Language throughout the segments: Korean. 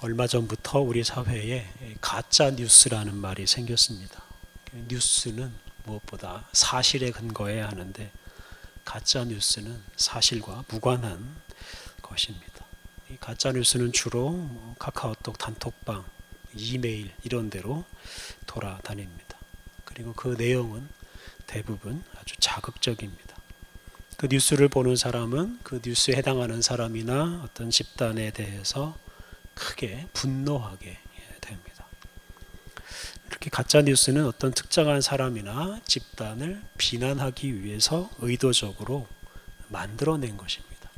얼마 전부터 우리 사회에 가짜 뉴스라는 말이 생겼습니다. 뉴스는 무엇보다 사실에 근거해야 하는데 가짜 뉴스는 사실과 무관한 것입니다. 이 가짜 뉴스는 주로 뭐 카카오톡 단톡방, 이메일 이런 데로 돌아다닙니다. 그리고 그 내용은 대부분 아주 자극적입니다. 그 뉴스를 보는 사람은 그 뉴스에 해당하는 사람이나 어떤 집단에 대해서 크게 분노하게 됩니다. 이렇게 가짜 뉴스는 어떤 특정한 사람이나 집단을 비난하기 위해서 의도적으로 만들어낸 것입니다.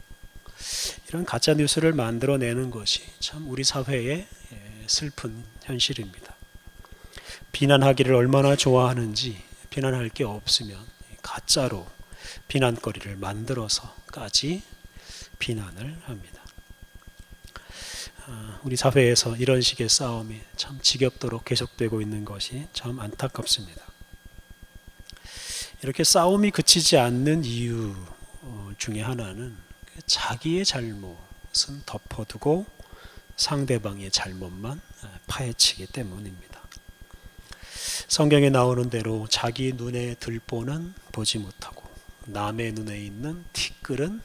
이런 가짜 뉴스를 만들어내는 것이 참 우리 사회의 슬픈 현실입니다. 비난하기를 얼마나 좋아하는지 비난할 게 없으면 가짜로 비난거리를 만들어서까지 비난을 합니다. 아, 우리 사회에서 이런 식의 싸움이 참 지겹도록 계속되고 있는 것이 참 안타깝습니다. 이렇게 싸움이 그치지 않는 이유 어, 중에 하나는 자기의 잘못은 덮어두고 상대방의 잘못만 파헤치기 때문입니다. 성경에 나오는 대로 자기 눈에 들보는 보지 못하고 남의 눈에 있는 티끌은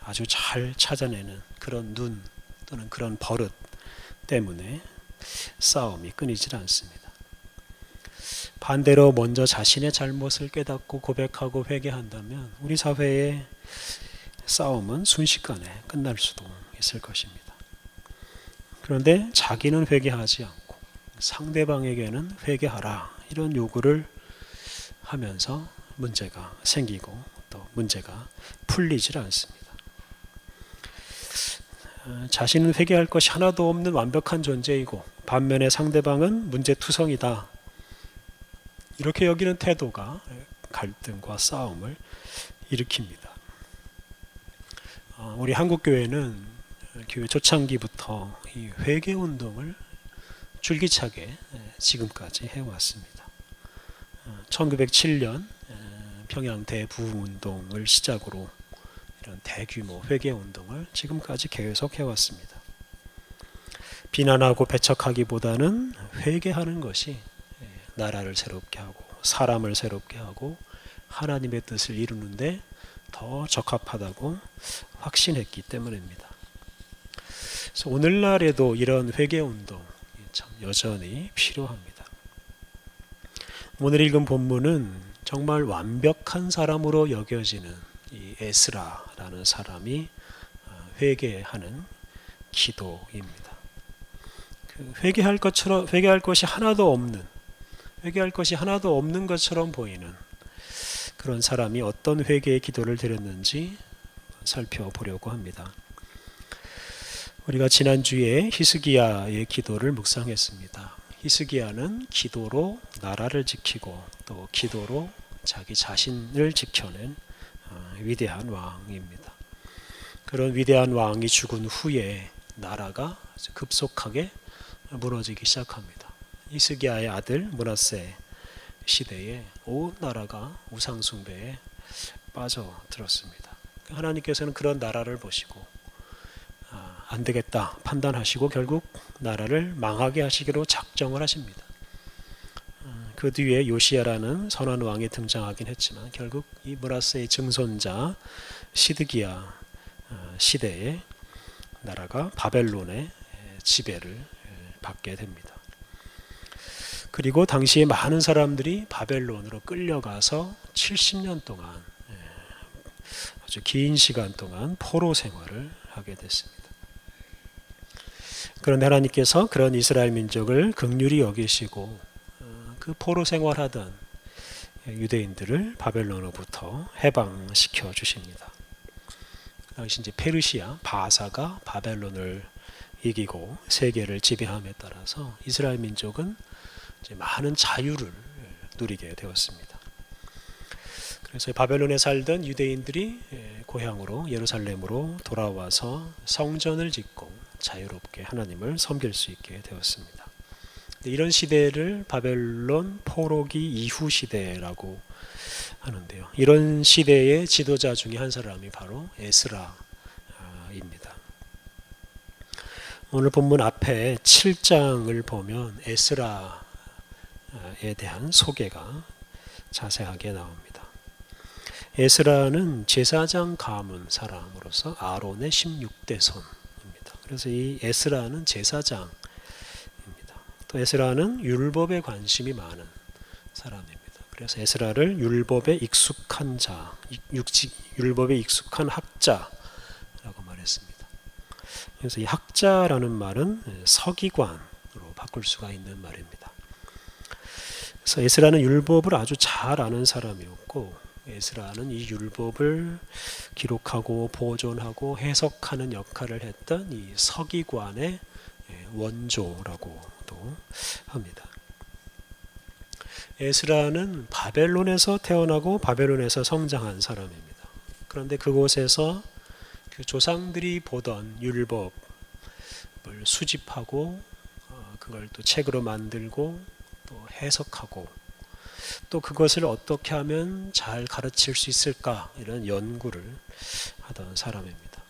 아주 잘 찾아내는 그런 눈 또는 그런 버릇 때문에 싸움이 끊이질 않습니다. 반대로 먼저 자신의 잘못을 깨닫고 고백하고 회개한다면 우리 사회의 싸움은 순식간에 끝날 수도 있을 것입니다. 그런데 자기는 회개하지 않고 상대방에게는 회개하라 이런 요구를 하면서 문제가 생기고 또 문제가 풀리질 않습니다. 어, 자신은 회개할 것이 하나도 없는 완벽한 존재이고 반면에 상대방은 문제투성이다. 이렇게 여기는 태도가 갈등과 싸움을 일으킵니다. 어, 우리 한국 교회는 교회 초창기부터 이 회개 운동을 줄기차게 지금까지 해왔습니다. 1907년 평양 대부흥 운동을 시작으로 이런 대규모 회개 운동을 지금까지 계속해 왔습니다. 비난하고 배척하기보다는 회개하는 것이 나라를 새롭게 하고 사람을 새롭게 하고 하나님의 뜻을 이루는데 더 적합하다고 확신했기 때문입니다. 그래서 오늘날에도 이런 회개 운동 참 여전히 필요합니다. 오늘 읽은 본문은 정말 완벽한 사람으로 여겨지는 이 에스라라는 사람이 어, 회개하는 기도입니다. 그 회개할 것처럼 회개할 것이 하나도 없는 회개할 것이 하나도 없는 것처럼 보이는 그런 사람이 어떤 회개의 기도를 드렸는지 살펴보려고 합니다. 우리가 지난주에 히스기야의 기도를 묵상했습니다. 히스기야는 기도로 나라를 지키고 또 기도로 자기 자신을 지켜낸 어, 위대한 왕입니다. 그런 위대한 왕이 죽은 후에 나라가 급속하게 무너지기 시작합니다. 히스기야의 아들 문하세 시대에 온 나라가 우상 숭배에 빠져들었습니다. 하나님께서는 그런 나라를 보시고 아, 안 되겠다 판단하시고 결국 나라를 망하게 하시기로 작정을 하십니다. 아, 그 뒤에 요시야라는 선한 왕이 등장하긴 했지만 결국 이 브라스의 증손자 시드기야 아, 시대에 나라가 바벨론의 지배를 받게 됩니다. 그리고 당시에 많은 사람들이 바벨론으로 끌려가서 70년 동안 아주 긴 시간 동안 포로 생활을 하게 됐습니다. 그런데 하나님께서 그런 이스라엘 민족을 극률히 여기시고 어, 그 포로 생활하던 유대인들을 바벨론으로부터 해방시켜 주십니다. 당시 이제 페르시아 바사가 바벨론을 이기고 세계를 지배함에 따라서 이스라엘 민족은 많은 자유를 누리게 되었습니다. 그래서 바벨론에 살던 유대인들이 고향으로 예루살렘으로 돌아와서 성전을 짓고 자유롭게 하나님을 섬길 수 있게 되었습니다. 이런 시대를 바벨론 포로기 이후 시대라고 하는데요. 이런 시대의 지도자 중에 한 사람이 바로 에스라입니다. 오늘 본문 앞에 7장을 보면 에스라에 대한 소개가 자세하게 나옵니다. 에스라는 제사장 가문 사람으로서 아론의 16대 손입니다. 그래서 이 에스라는 제사장입니다. 또 에스라는 율법에 관심이 많은 사람입니다. 그래서 에스라를 율법에 익숙한 자, 육지, 율법에 익숙한 학자라고 말했습니다. 그래서 이 학자라는 말은 서기관으로 바꿀 수가 있는 말입니다. 그래서 에스라는 율법을 아주 잘 아는 사람이었고 에스라는 이 율법을 기록하고 보존하고 해석하는 역할을 했던 이 서기관의 원조라고도 합니다. 에스라는 바벨론에서 태어나고 바벨론에서 성장한 사람입니다. 그런데 그곳에서 그 조상들이 보던 율법을 수집하고 어, 그걸 또 책으로 만들고 또 해석하고 또 그것을 어떻게 하면 잘 가르칠 수 있을까 이런 연구를 하던 사람입니다.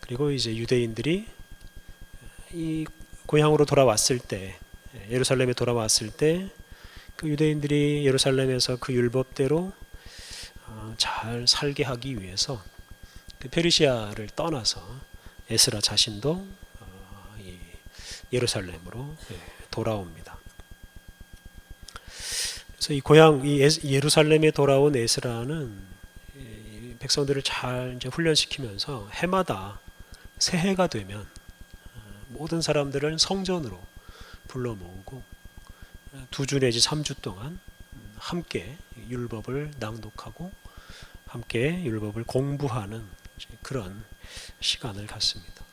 그리고 이제 유대인들이 이 고향으로 돌아왔을 때 예루살렘에 돌아왔을 때 그 유대인들이 예루살렘에서 그 율법대로 어, 잘 살게 하기 위해서 그 페르시아를 떠나서 에스라 자신도 어, 예루살렘으로 예, 돌아옵니다. 그래서 이 고향 이 예루살렘에 돌아온 에스라는 백성들을 잘 훈련시키면서 해마다 새해가 되면 어, 모든 사람들을 성전으로 불러 모으고 두 주 내지 삼주 동안 함께 율법을 낭독하고 함께 율법을 공부하는 그런 시간을 갖습니다.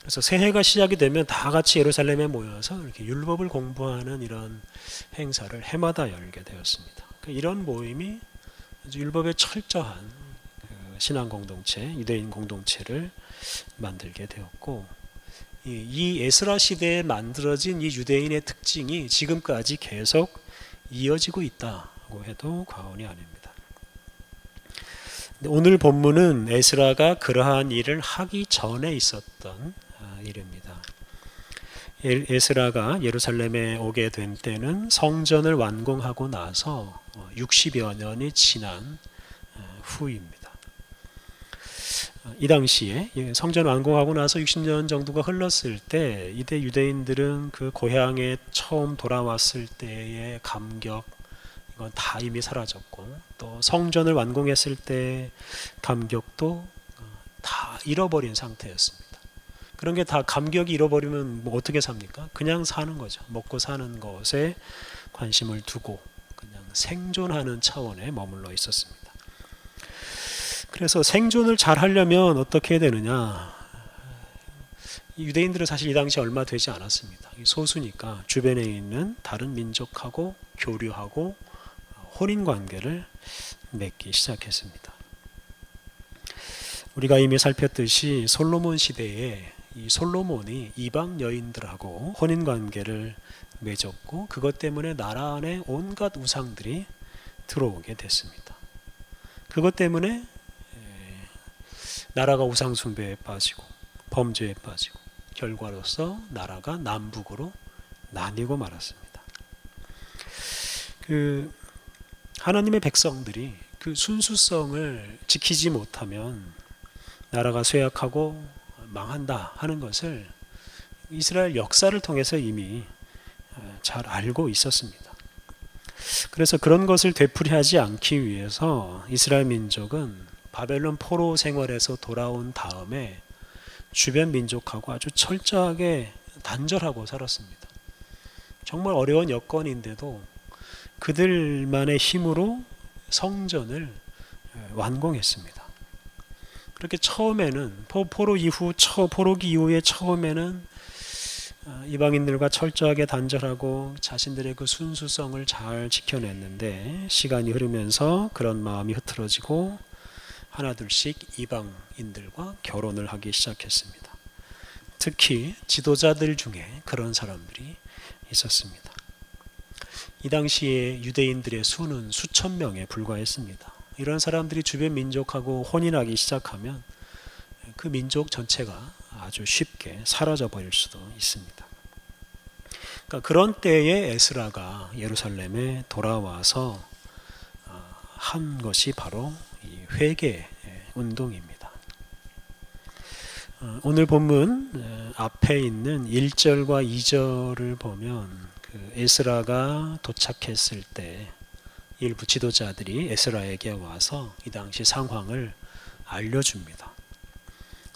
그래서 새해가 시작이 되면 다 같이 예루살렘에 모여서 이렇게 율법을 공부하는 이런 행사를 해마다 열게 되었습니다. 그러니까 이런 모임이 율법의 철저한 그 신앙 공동체, 유대인 공동체를 만들게 되었고 이 에스라 시대에 만들어진 이 유대인의 특징이 지금까지 계속 이어지고 있다고 해도 과언이 아닙니다. 오늘 본문은 에스라가 그러한 일을 하기 전에 있었던 아, 일입니다. 에스라가 예루살렘에 오게 된 때는 성전을 완공하고 나서 60여 어, 년이 지난 어, 후입니다. 이 당시에 예, 성전 완공하고 나서 60년 정도가 흘렀을 때 이때 유대인들은 그 고향에 처음 돌아왔을 때의 감격 이건 다 이미 사라졌고 또 성전을 완공했을 때 감격도 어, 다 잃어버린 상태였습니다. 그런 게 다 감격이 잃어버리면 뭐 어떻게 삽니까? 그냥 사는 거죠. 먹고 사는 것에 관심을 두고 그냥 생존하는 차원에 머물러 있었습니다. 그래서 생존을 잘 하려면 어떻게 해야 되느냐? 유대인들은 사실 이 당시 얼마 되지 않았습니다. 소수니까 주변에 있는 다른 민족하고 교류하고 혼인 관계를 맺기 시작했습니다. 우리가 이미 살폈듯이 솔로몬 시대에 이 솔로몬이 이방 여인들하고 혼인 관계를 맺었고 그것 때문에 나라 안에 온갖 우상들이 들어오게 됐습니다. 그것 때문에 나라가 우상 숭배에 빠지고 범죄에 빠지고 결과로서 나라가 남북으로 나뉘고 말았습니다. 그 하나님의 백성들이 그 순수성을 지키지 못하면 나라가 쇠약하고 망한다 하는 것을 이스라엘 역사를 통해서 이미 어, 잘 알고 있었습니다. 그래서 그런 것을 되풀이하지 않기 위해서 이스라엘 민족은 바벨론 포로 생활에서 돌아온 다음에 주변 민족하고 아주 철저하게 단절하고 살았습니다. 정말 어려운 여건인데도 그들만의 힘으로 성전을 완공했습니다. 그렇게 처음에는 포로 이후 포로기 이후에 처음에는 어, 이방인들과 철저하게 단절하고 자신들의 그 순수성을 잘 지켜냈는데 시간이 흐르면서 그런 마음이 흐트러지고 하나둘씩 이방인들과 결혼을 하기 시작했습니다. 특히 지도자들 중에 그런 사람들이 있었습니다. 이 당시에 유대인들의 수는 수천 명에 불과했습니다. 이런 사람들이 주변 민족하고 혼인하기 시작하면 그 민족 전체가 아주 쉽게 사라져 버릴 수도 있습니다. 그러니까 그런 때에 에스라가 예루살렘에 돌아와서 아, 한 것이 바로 이 회개 운동입니다. 어, 오늘 본문 어, 앞에 있는 1절과 2절을 보면 그 에스라가 도착했을 때 일부 지도자들이 에스라에게 와서 이 당시 상황을 알려줍니다.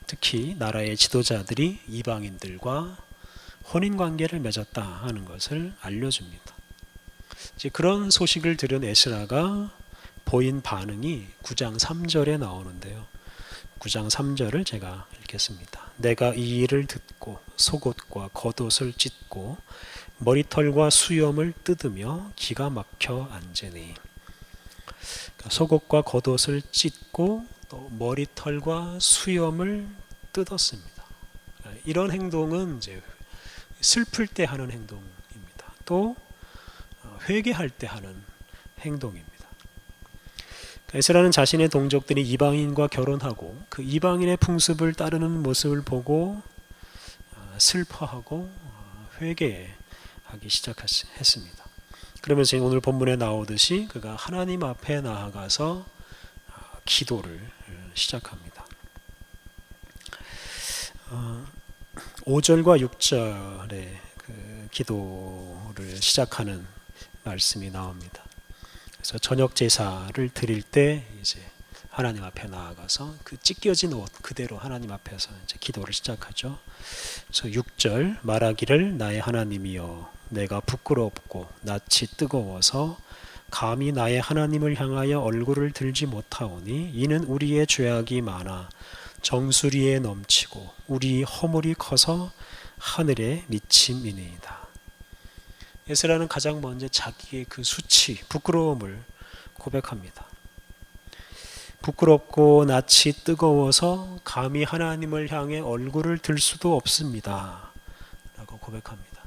특히 나라의 지도자들이 이방인들과 혼인 관계를 맺었다 하는 것을 알려줍니다. 이제 그런 소식을 들은 에스라가 보인 반응이 9장 3절에 나오는데요. 9장 3절을 제가 읽겠습니다. 내가 이 일을 듣고 속옷과 겉옷을 찢고 머리털과 수염을 뜯으며 기가 막혀 앉으니 그러니까 속옷과 겉옷을 찢고 또 머리털과 수염을 뜯었습니다. 이런 행동은 이제 슬플 때 하는 행동입니다. 또 어, 회개할 때 하는 행동입니다. 에스라는 자신의 동족들이 이방인과 결혼하고 그 이방인의 풍습을 따르는 모습을 보고 어, 슬퍼하고 어, 회개하기 시작했습니다. 그러면서 오늘 본문에 나오듯이 그가 하나님 앞에 나아가서 기도를 시작합니다. 5절과 6절에 그 기도를 시작하는 말씀이 나옵니다. 그래서 저녁 제사를 드릴 때 이제 하나님 앞에 나아가서 그 찢겨진 옷 그대로 하나님 앞에서 이제 기도를 시작하죠. 그래서 6절 말하기를 나의 하나님이여 내가 부끄럽고 낯이 뜨거워서 감히 나의 하나님을 향하여 얼굴을 들지 못하오니 이는 우리의 죄악이 많아 정수리에 넘치고 우리 허물이 커서 하늘에 미침이니이다. 에스라는 가장 먼저 자기의 그 수치, 부끄러움을 고백합니다. 부끄럽고 낯이 뜨거워서 감히 하나님을 향해 얼굴을 들 수도 없습니다. 라고 고백합니다.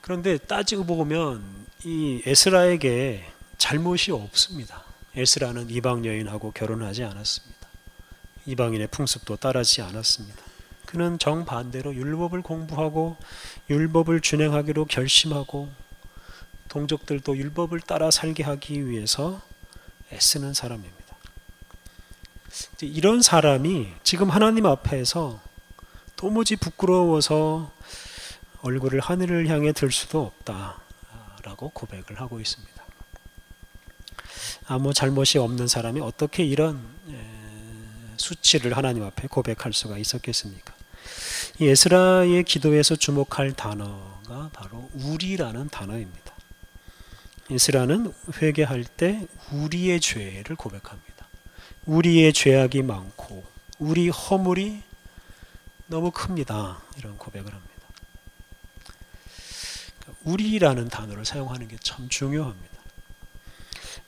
그런데 따지고 보면 이 에스라에게 잘못이 없습니다. 에스라는 이방 여인하고 결혼하지 않았습니다. 이방인의 풍습도 따르지 않았습니다. 그는 정반대로 율법을 공부하고 율법을 준행하기로 결심하고 동족들도 율법을 따라 살게 하기 위해서 애쓰는 사람입니다. 이런 사람이 지금 하나님 앞에서 도무지 부끄러워서 얼굴을 하늘을 향해 들 수도 없다라고 고백을 하고 있습니다. 아무 잘못이 없는 사람이 어떻게 이런 수치를 하나님 앞에 고백할 수가 있었겠습니까? 이 에스라의 기도에서 주목할 단어가 바로 우리라는 단어입니다. 에스라는 회개할 때 우리의 죄를 고백합니다. 우리의 죄악이 많고 우리 허물이 너무 큽니다. 이런 고백을 합니다. 우리라는 단어를 사용하는 게 참 중요합니다.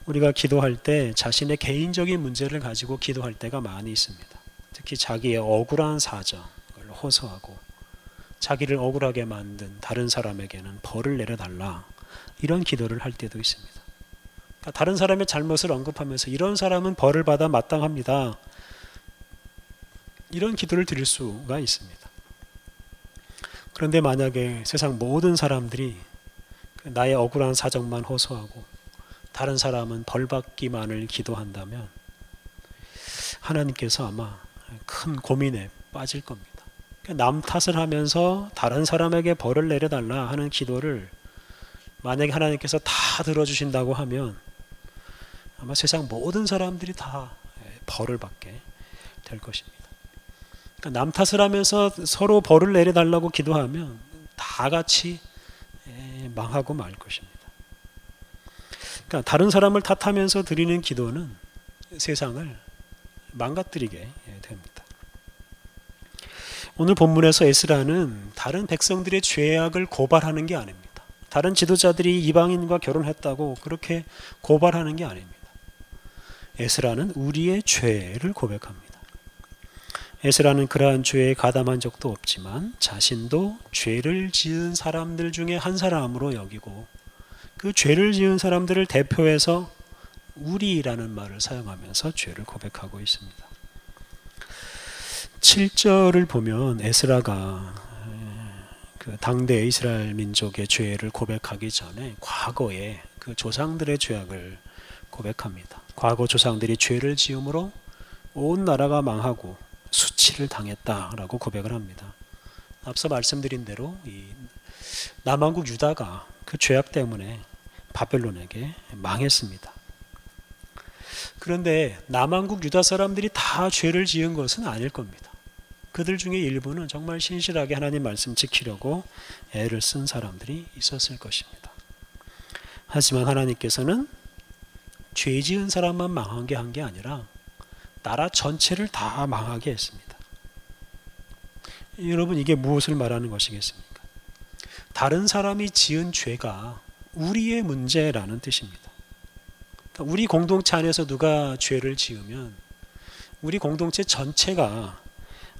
우리가 기도할 때 자신의 개인적인 문제를 가지고 기도할 때가 많이 있습니다. 특히 자기의 억울한 사정을 호소하고 자기를 억울하게 만든 다른 사람에게는 벌을 내려달라 이런 기도를 할 때도 있습니다. 그러니까 다른 사람의 잘못을 언급하면서 이런 사람은 벌을 받아 마땅합니다. 이런 기도를 드릴 수가 있습니다. 그런데 만약에 세상 모든 사람들이 나의 억울한 사정만 호소하고 다른 사람은 벌 받기만을 기도한다면 하나님께서 아마 큰 고민에 빠질 겁니다. 남 탓을 하면서 다른 사람에게 벌을 내려달라 하는 기도를 만약에 하나님께서 다 들어주신다고 하면 아마 세상 모든 사람들이 다 벌을 받게 될 것입니다. 그러니까 남 탓을 하면서 서로 벌을 내려달라고 기도하면 다 같이 망하고 말 것입니다. 그러니까 다른 사람을 탓하면서 드리는 기도는 세상을 망가뜨리게 됩니다. 오늘 본문에서 에스라는 다른 백성들의 죄악을 고발하는 게 아닙니다. 다른 지도자들이 이방인과 결혼했다고 그렇게 고발하는 게 아닙니다. 에스라는 우리의 죄를 고백합니다. 에스라는 그러한 죄에 가담한 적도 없지만 자신도 죄를 지은 사람들 중에 한 사람으로 여기고 그 죄를 지은 사람들을 대표해서 우리라는 말을 사용하면서 죄를 고백하고 있습니다. 7절을 보면 에스라가 그 당대 이스라엘 민족의 죄를 고백하기 전에 과거에 그 조상들의 죄악을 고백합니다. 과거 조상들이 죄를 지음으로 온 나라가 망하고 수치를 당했다라고 고백을 합니다. 앞서 말씀드린 대로 이 남왕국 유다가 그 죄악 때문에 바벨론에게 망했습니다. 그런데 남왕국 유다 사람들이 다 죄를 지은 것은 아닐 겁니다. 그들 중에 일부는 정말 신실하게 하나님 말씀 지키려고 애를 쓴 사람들이 있었을 것입니다. 하지만 하나님께서는 죄 지은 사람만 망하게 한 게 아니라 나라 전체를 다 망하게 했습니다. 여러분 이게 무엇을 말하는 것이겠습니까? 다른 사람이 지은 죄가 우리의 문제라는 뜻입니다. 우리 공동체 안에서 누가 죄를 지으면 우리 공동체 전체가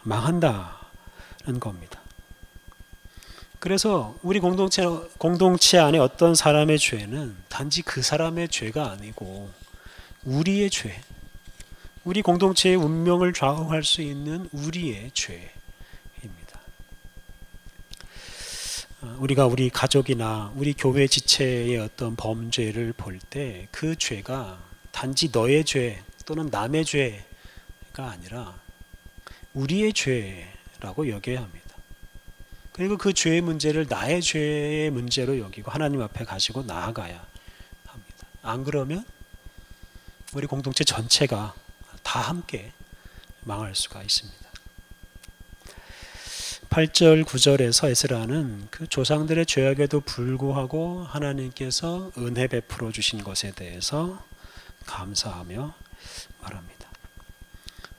망한다는 겁니다. 그래서 우리 공동체 공동체 안에 어떤 사람의 죄는 단지 그 사람의 죄가 아니고 우리의 죄, 우리 공동체의 운명을 좌우할 수 있는 우리의 죄입니다. 어, 우리가 우리 가족이나 우리 교회 지체의 어떤 범죄를 볼 때 그 죄가 단지 너의 죄 또는 남의 죄가 아니라 우리의 죄라고 여겨야 합니다. 그리고 그 죄의 문제를 나의 죄의 문제로 여기고 하나님 앞에 가지고 나아가야 합니다. 안 그러면 우리 공동체 전체가 다 함께 망할 수가 있습니다. 8절 9절에서 에스라는 그 조상들의 죄악에도 불구하고 하나님께서 은혜 베풀어 주신 것에 대해서 감사하며 말합니다.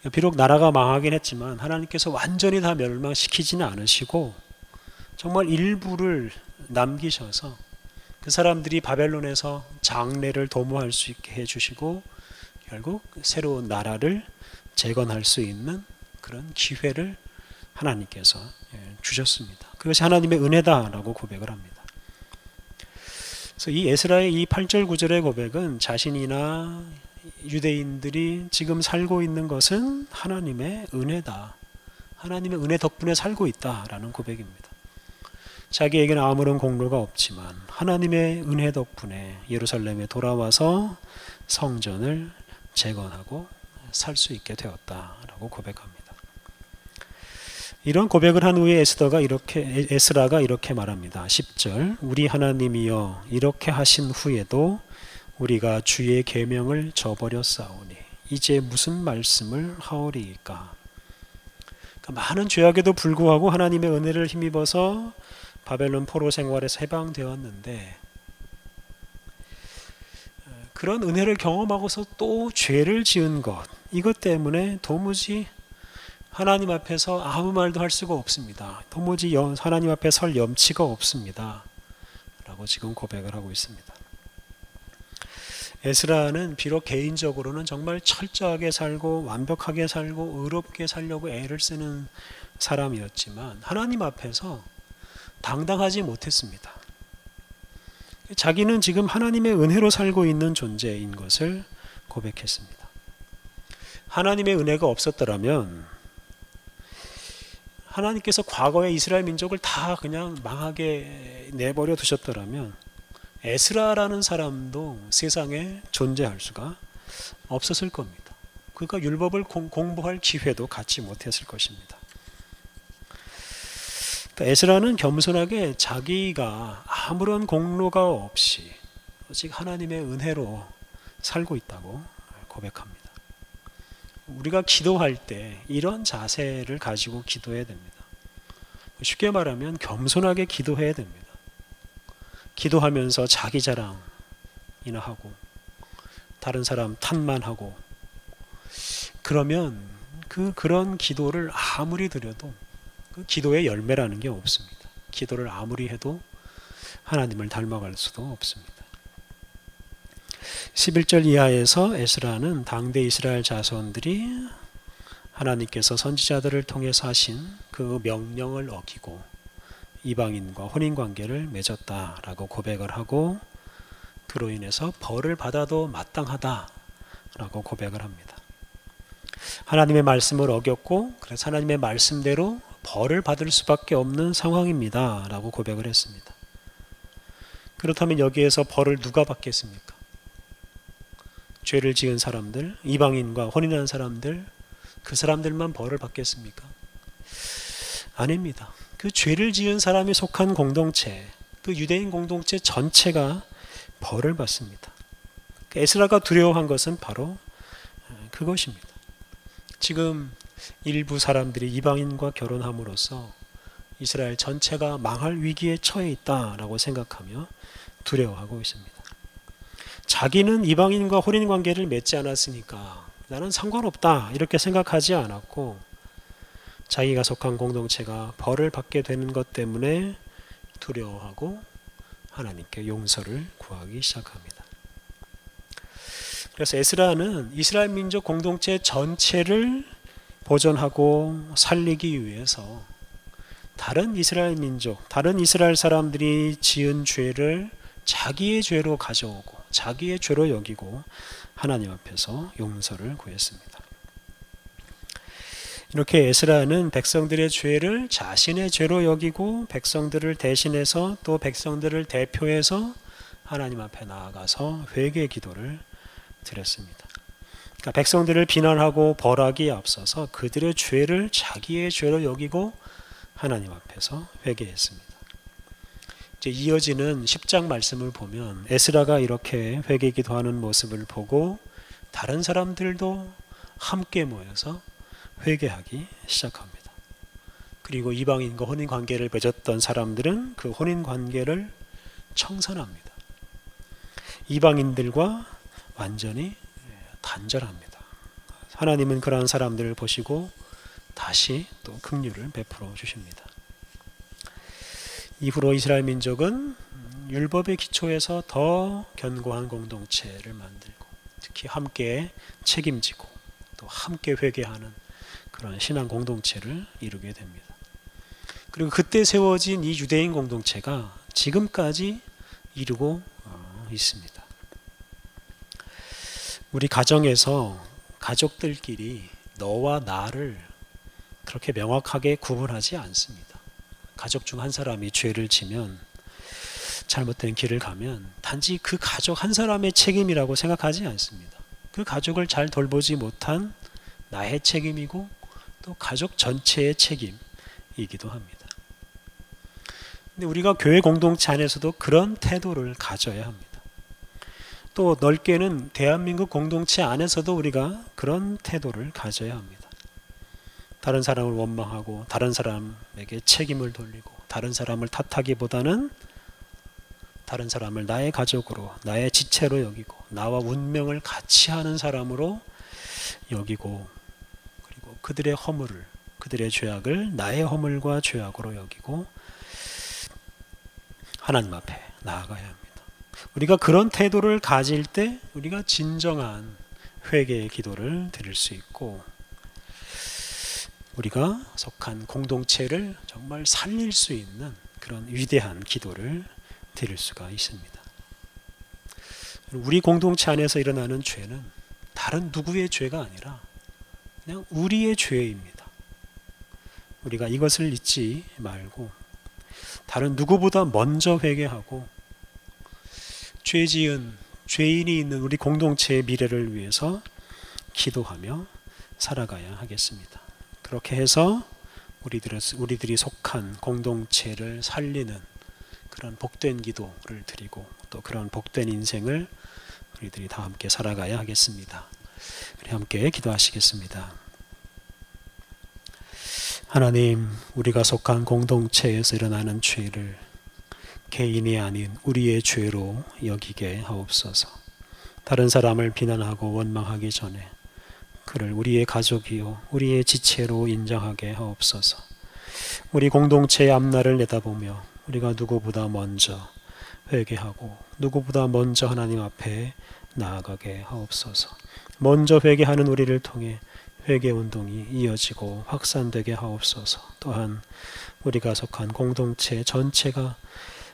비록 나라가 망하긴 했지만 하나님께서 완전히 다 멸망시키지는 않으시고 정말 일부를 남기셔서 그 사람들이 바벨론에서 장래를 도모할 수 있게 해주시고 결국 새로운 나라를 재건할 수 있는 그런 기회를 하나님께서 예, 주셨습니다. 그것이 하나님의 은혜다라고 고백을 합니다. 그래서 이 에스라의 이 8절 9절의 고백은 자신이나 유대인들이 지금 살고 있는 것은 하나님의 은혜다. 하나님의 은혜 덕분에 살고 있다라는 고백입니다. 자기에게는 아무런 공로가 없지만 하나님의 은혜 덕분에 예루살렘에 돌아와서 성전을 재건하고 살 수 있게 되었다라고 고백합니다. 이런 고백을 한 후에 에스더가 이렇게 에스라가 이렇게 말합니다. 10절 우리 하나님이여 이렇게 하신 후에도 우리가 주의 계명을 저버렸사오니 이제 무슨 말씀을 하오리이까 그러니까 많은 죄악에도 불구하고 하나님의 은혜를 힘입어서 바벨론 포로 생활에서 해방되었는데 그런 은혜를 경험하고서 또 죄를 지은 것 이것 때문에 도무지 하나님 앞에서 아무 말도 할 수가 없습니다. 도무지 하나님 앞에 설 염치가 없습니다. 라고 지금 고백을 하고 있습니다. 에스라는 비록 개인적으로는 정말 철저하게 살고 완벽하게 살고 의롭게 살려고 애를 쓰는 사람이었지만 하나님 앞에서 당당하지 못했습니다. 자기는 지금 하나님의 은혜로 살고 있는 존재인 것을 고백했습니다. 하나님의 은혜가 없었더라면 하나님께서 과거에 이스라엘 민족을 다 그냥 망하게 내버려 두셨더라면 에스라라는 사람도 세상에 존재할 수가 없었을 겁니다. 그가 율법을 공 부할 기회도 갖지 못했을 것입니다. 에스라는 겸손하게 자기가 아무런 공로가 없이 오직 하나님의 은혜로 살고 있다고 고백합니다. 우리가 기도할 때 이런 자세를 가지고 기도해야 됩니다. 쉽게 말하면 겸손하게 기도해야 됩니다. 기도하면서 자기 자랑이나 하고 다른 사람 탓만 하고 그러면 그 그런 기도를 아무리 드려도 그 기도의 열매라는 게 없습니다. 기도를 아무리 해도 하나님을 닮아갈 수도 없습니다. 11절 이하에서 에스라는 당대 이스라엘 자손들이 하나님께서 선지자들을 통해서 하신 그 명령을 어기고 이방인과 혼인 관계를 맺었다라고 고백을 하고 그로 인해서 벌을 받아도 마땅하다라고 고백을 합니다. 하나님의 말씀을 어겼고 그래서 하나님의 말씀대로 벌을 받을 수밖에 없는 상황입니다라고 고백을 했습니다. 그렇다면 여기에서 벌을 누가 받겠습니까? 죄를 지은 사람들, 이방인과 혼인한 사람들, 그 사람들만 벌을 받겠습니까? 아닙니다. 그 죄를 지은 사람이 속한 공동체, 그 유대인 공동체 전체가 벌을 받습니다. 에스라가 두려워한 것은 바로 그것입니다. 지금 일부 사람들이 이방인과 결혼함으로써 이스라엘 전체가 망할 위기에 처해 있다라고 생각하며 두려워하고 있습니다. 자기는 이방인과 혼인 관계를 맺지 않았으니까 나는 상관없다 이렇게 생각하지 않았고 자기가 속한 공동체가 벌을 받게 되는 것 때문에 두려워하고 하나님께 용서를 구하기 시작합니다. 그래서 에스라는 이스라엘 민족 공동체 전체를 보존하고 살리기 위해서 다른 이스라엘 민족, 다른 이스라엘 사람들이 지은 죄를 자기의 죄로 가져오고 자기의 죄로 여기고 하나님 앞에서 용서를 구했습니다. 이렇게 에스라는 백성들의 죄를 자신의 죄로 여기고 백성들을 대신해서 또 백성들을 대표해서 하나님 앞에 나아가서 회개 기도를 드렸습니다. 그러니까 백성들을 비난하고 벌하기에 앞서서 그들의 죄를 자기의 죄로 여기고 하나님 앞에서 회개했습니다. 이제 이어지는 10장 말씀을 보면 에스라가 이렇게 회개 기도하는 모습을 보고 다른 사람들도 함께 모여서 회개하기 시작합니다. 그리고 이방인과 혼인 관계를 맺었던 사람들은 그 혼인 관계를 청산합니다. 이방인들과 완전히 단절합니다. 하나님은 그러한 사람들을 보시고 다시 또 긍휼을 베풀어 주십니다. 이후로 이스라엘 민족은 율법의 기초에서 더 견고한 공동체를 만들고 특히 함께 책임지고 또 함께 회개하는 그런 신앙 공동체를 이루게 됩니다. 그리고 그때 세워진 이 유대인 공동체가 지금까지 이루고 어, 있습니다. 우리 가정에서 가족들끼리 너와 나를 그렇게 명확하게 구분하지 않습니다. 가족 중 한 사람이 죄를 지면 잘못된 길을 가면 단지 그 가족 한 사람의 책임이라고 생각하지 않습니다. 그 가족을 잘 돌보지 못한 나의 책임이고 또 가족 전체의 책임이기도 합니다. 근데 우리가 교회 공동체 안에서도 그런 태도를 가져야 합니다. 또 넓게는 대한민국 공동체 안에서도 우리가 그런 태도를 가져야 합니다. 다른 사람을 원망하고 다른 사람에게 책임을 돌리고 다른 사람을 탓하기보다는 다른 사람을 나의 가족으로 나의 지체로 여기고 나와 운명을 같이 하는 사람으로 여기고 그들의 허물을 그들의 죄악을 나의 허물과 죄악으로 여기고 하나님 앞에 나아가야 합니다. 우리가 그런 태도를 가질 때 우리가 진정한 회개의 기도를 드릴 수 있고 우리가 속한 공동체를 정말 살릴 수 있는 그런 위대한 기도를 드릴 수가 있습니다. 우리 공동체 안에서 일어나는 죄는 다른 누구의 죄가 아니라 그냥 우리의 죄입니다. 우리가 이것을 잊지 말고 다른 누구보다 먼저 회개하고 죄 지은 죄인이 있는 우리 공동체의 미래를 위해서 기도하며 살아가야 하겠습니다. 그렇게 해서 우리들 우리들이 속한 공동체를 살리는 그런 복된 기도를 드리고 또 그런 복된 인생을 우리들이 다 함께 살아가야 하겠습니다. 우리 함께 기도하시겠습니다. 하나님, 우리가 속한 공동체에서 일어나는 죄를 개인이 아닌 우리의 죄로 여기게 하옵소서. 다른 사람을 비난하고 원망하기 전에 그를 우리의 가족이요 우리의 지체로 인정하게 하옵소서. 우리 공동체의 앞날을 내다보며 우리가 누구보다 먼저 회개하고 누구보다 먼저 하나님 앞에 나아가게 하옵소서. 먼저 회개하는 우리를 통해 회개 운동이 이어지고 확산되게 하옵소서. 또한 우리가 속한 공동체 전체가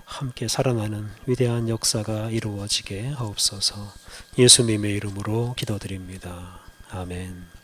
함께 살아나는 위대한 역사가 이루어지게 하옵소서 예수님의 이름으로 기도드립니다. 아멘.